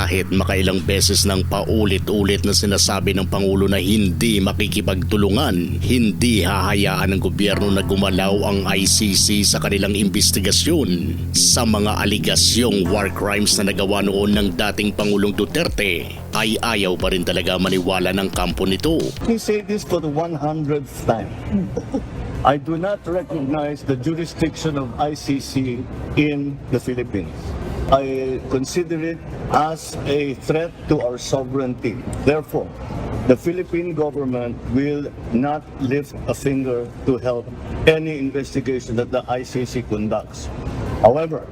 Kahit makailang beses nang paulit-ulit na sinasabi ng Pangulo na hindi makikipagtulungan, hindi hahayaan ng gobyerno na gumalaw ang ICC sa kanilang investigasyon sa mga aligasyong war crimes na nagawa noon ng dating Pangulong Duterte, ay ayaw pa rin talaga maniwala ng kampo nito. Me say this for the 100th time. I do not recognize the jurisdiction of ICC in the Philippines. I consider it as a threat to our sovereignty. Therefore, the Philippine government will not lift a finger to help any investigation that the ICC conducts. However,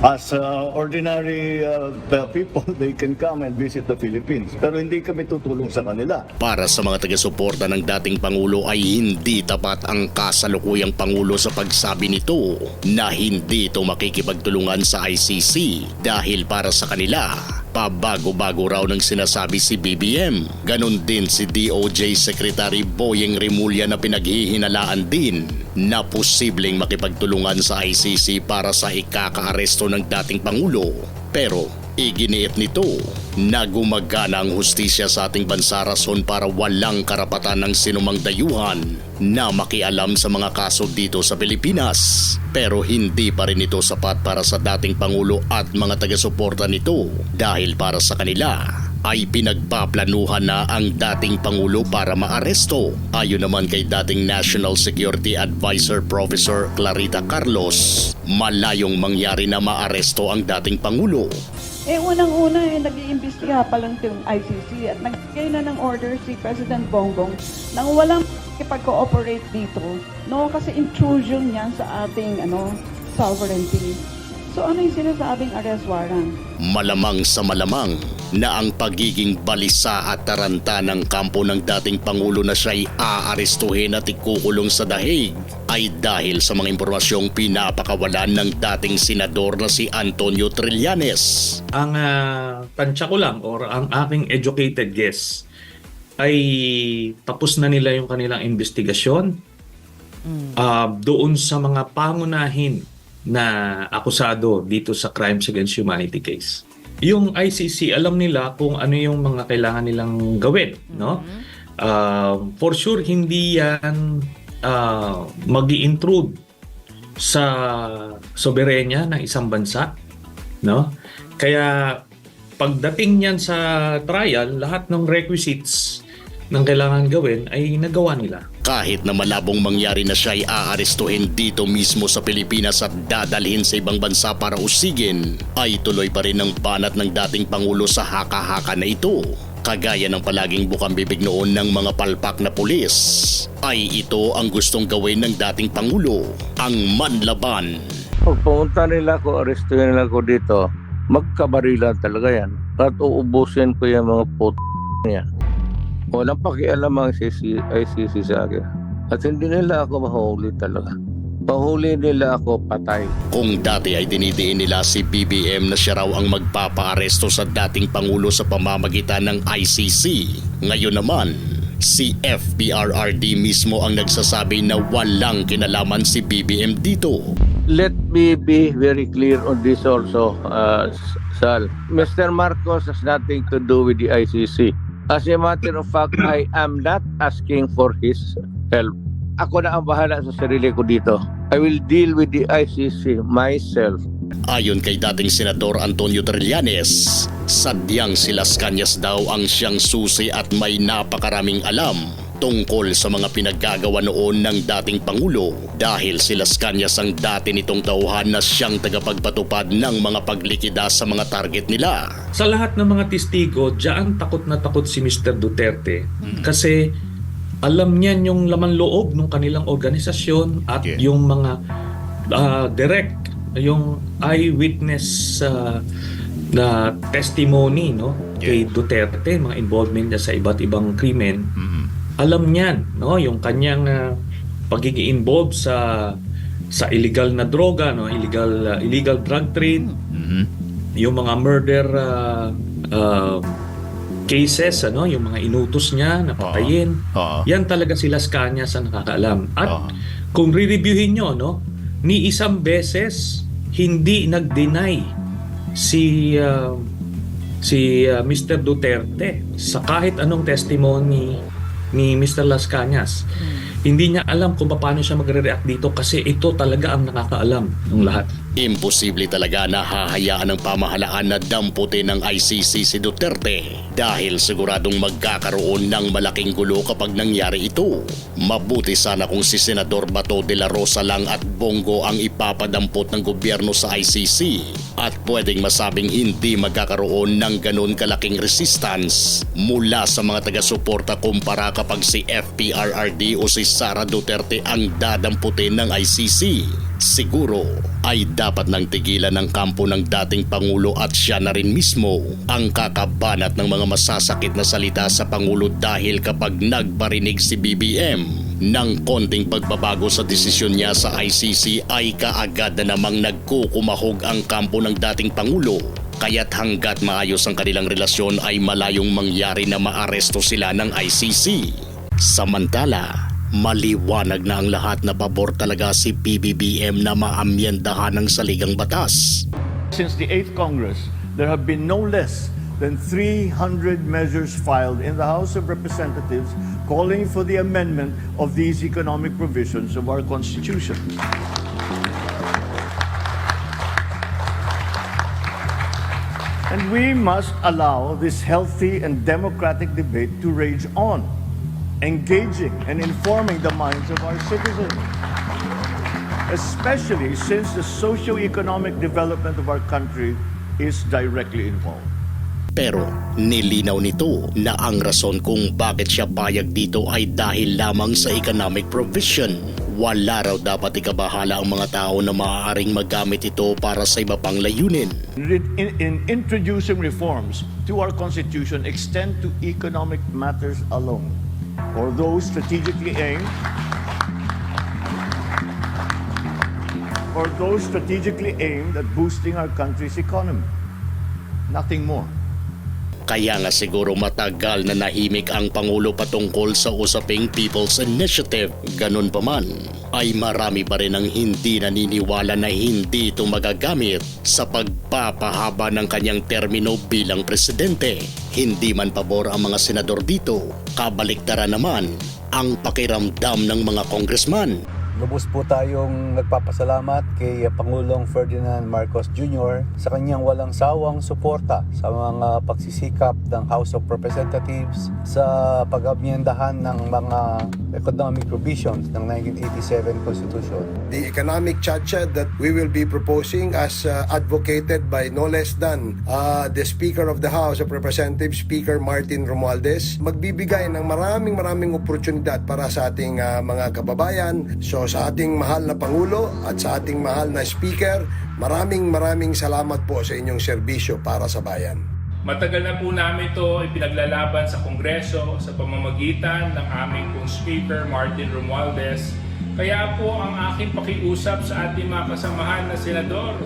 as uh, ordinary uh, people, they can come and visit the Philippines. Pero hindi kami tutulong sa kanila. Para sa mga taga-suporta ng dating Pangulo ay hindi tapat ang kasalukuyang Pangulo sa pagsabi nito na hindi ito makikipagtulungan sa ICC dahil para sa kanila, pabago-bago raw ng sinasabi si BBM. Ganon din si DOJ Secretary Boyeng Remulla na pinaghihinalaan din na posibleng makipagtulungan sa ICC para sa ikakaaresto ng dating Pangulo. Pero iginiit nito na gumagana ang hustisya sa ating bansa rason para walang karapatan ng sinumang dayuhan na makialam sa mga kaso dito sa Pilipinas. Pero hindi pa rin ito sapat para sa dating Pangulo at mga taga-suporta nito dahil para sa kanila ay pinagpaplanuhan na ang dating Pangulo para maaresto. Ayon naman kay dating National Security Advisor Professor Clarita Carlos, malayong mangyari na maaresto ang dating Pangulo. Eh, unang-una, eh, nag-iimbestiga pa lang yung ICC at nagbigay na ng order si President Bongbong nang walang ipag-cooperate dito. No, kasi intrusion yan sa ating ano, sovereignty. So, ano yung sinasabing arrest warrant? Malamang sa malamang na ang pagiging balisa at taranta ng kampo ng dating Pangulo na siya'y aarestuhin at ikukulong sa dahig ay dahil sa mga impormasyong pinapakawalan ng dating senador na si Antonio Trillanes. Ang ah, tansya ko lang or ang aking educated guess ay tapos na nila yung kanilang investigasyon ah, doon sa mga pangunahin na akusado dito sa Crimes Against Humanity case. Yung ICC, alam nila kung ano yung mga kailangan nilang gawin, no? Ah, for sure, hindi yan uh, mag intrude sa soberenya ng isang bansa, no? Kaya pagdating niyan sa trial, lahat ng requisites ng kailangan gawin ay nagawa nila. Kahit na malabong mangyari na siya ay aarestuhin dito mismo sa Pilipinas at dadalhin sa ibang bansa para usigin, ay tuloy pa rin ang banat ng dating Pangulo sa haka-haka na ito. Kagaya ng palaging bukang bibig noon ng mga palpak na pulis, ay ito ang gustong gawin ng dating Pangulo, ang manlaban. Pag pumunta nila ako, arestuhin nila ako dito, magkabarilan talaga yan. At uubusin ko yung mga put niya. Walang pakialam ang ICC, ICC sa akin. At hindi nila ako mahuli talaga. Mahuli nila ako patay. Kung dati ay dinidiin nila si BBM na siya raw ang magpapaaresto sa dating Pangulo sa pamamagitan ng ICC, ngayon naman, si FPRRD mismo ang nagsasabi na walang kinalaman si BBM dito. Let me be very clear on this also, uh, Sal. Mr. Marcos has nothing to do with the ICC. As a matter of fact, I am not asking for his help. Ako na ang bahala sa sarili ko dito. I will deal with the ICC myself. Ayon kay dating Senador Antonio Trillanes, sadyang si Las Cañas daw ang siyang susi at may napakaraming alam tungkol sa mga pinaggagawa noon ng dating Pangulo dahil si Las Cañas ang dati nitong tauhan na siyang tagapagpatupad ng mga paglikida sa mga target nila. Sa lahat ng mga testigo, diyan takot na takot si Mr. Duterte kasi alam niyan yung laman loob ng kanilang organisasyon at Yeah. yung mga ah, direct, yung eyewitness ah, na testimony no kay Duterte, mga involvement niya sa iba't ibang krimen. Alam niyan, no, yung kanyang ah, pagiging involved sa sa illegal na droga, no, illegal ah, illegal drug trade, yung mga murder ah, um, cases, ano, yung mga inutos niya na patayin. Oo. Yan talaga si Las Cañas ang nakakaalam. At Oo. kung re-reviewin nyo, no, ni isang beses hindi nag-deny si uh, si uh, Mr. Duterte sa kahit anong testimony ni Mr. Las Cañas. Hindi niya alam kung paano siya magre-react dito kasi ito talaga ang nakakaalam ng lahat. Imposible talaga na hahayaan ng pamahalaan na damputin ng ICC si Duterte dahil siguradong magkakaroon ng malaking gulo kapag nangyari ito. Mabuti sana kung si Senador Bato de la Rosa lang at Bongo ang ipapadampot ng gobyerno sa ICC at pwedeng masabing hindi magkakaroon ng ganun kalaking resistance mula sa mga taga-suporta kumpara kapag si FPRRD o si Sara Duterte ang dadamputin ng ICC. Siguro ay dapat nang tigilan ng kampo ng dating Pangulo at siya na rin mismo ang kakabanat ng mga masasakit na salita sa Pangulo dahil kapag nagbarinig si BBM ng konting pagbabago sa desisyon niya sa ICC ay kaagad na namang nagkukumahog ang kampo ng dating Pangulo kaya't hanggat maayos ang kanilang relasyon ay malayong mangyari na maaresto sila ng ICC. Samantala, maliwanag na ang lahat na pabor talaga si PBBM na maamyendahan ng saligang batas. Since the 8th Congress, there have been no less than 300 measures filed in the House of Representatives calling for the amendment of these economic provisions of our Constitution. And we must allow this healthy and democratic debate to rage on, engaging and informing the minds of our citizens especially since the socio-economic development of our country is directly involved. Pero nilinaw nito na ang rason kung bakit siya payag dito ay dahil lamang sa economic provision. Wala raw dapat ikabahala ang mga tao na maaaring magamit ito para sa iba pang layunin. In, in- in introducing reforms to our Constitution extend to economic matters alone, or those strategically aimed or those strategically aimed at boosting our country's economy. Nothing more. Kaya nga siguro matagal na nahimik ang Pangulo patungkol sa usaping People's Initiative. Ganun pa man, ay marami pa rin ang hindi naniniwala na hindi ito magagamit sa pagpapahaba ng kanyang termino bilang presidente. Hindi man pabor ang mga senador dito, kabaliktaran naman ang pakiramdam ng mga congressman. Lubos po tayong nagpapasalamat kay Pangulong Ferdinand Marcos Jr. sa kanyang walang sawang suporta sa mga pagsisikap ng House of Representatives sa pag-amyendahan ng mga economic provisions ng 1987 Constitution. the economic chacha that we will be proposing as uh, advocated by no less than uh, the Speaker of the House of Representatives, Speaker Martin Romualdez, magbibigay ng maraming maraming oportunidad para sa ating uh, mga kababayan. So sa ating mahal na Pangulo at sa ating mahal na Speaker, maraming maraming salamat po sa inyong serbisyo para sa bayan. Matagal na po namin ito ipinaglalaban sa Kongreso sa pamamagitan ng aming pong Speaker Martin Romualdez. Kaya po ang aking pakiusap sa ating mga kasamahan na senador,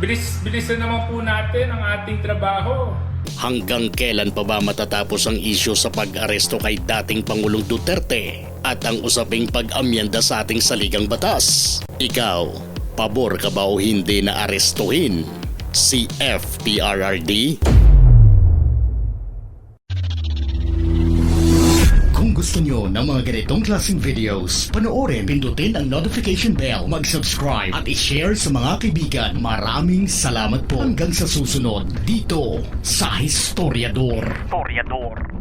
bilis, bilisan naman po natin ang ating trabaho. Hanggang kailan pa ba matatapos ang isyu sa pag-aresto kay dating Pangulong Duterte at ang usaping pag-amyenda sa ating saligang batas? Ikaw, pabor ka ba o hindi na arestuhin si FPRRD? Gusto nyo ng mga ganitong klaseng videos, panoorin, pindutin ang notification bell, mag-subscribe at i-share sa mga kaibigan. Maraming salamat po hanggang sa susunod dito sa Historiador. Historiador.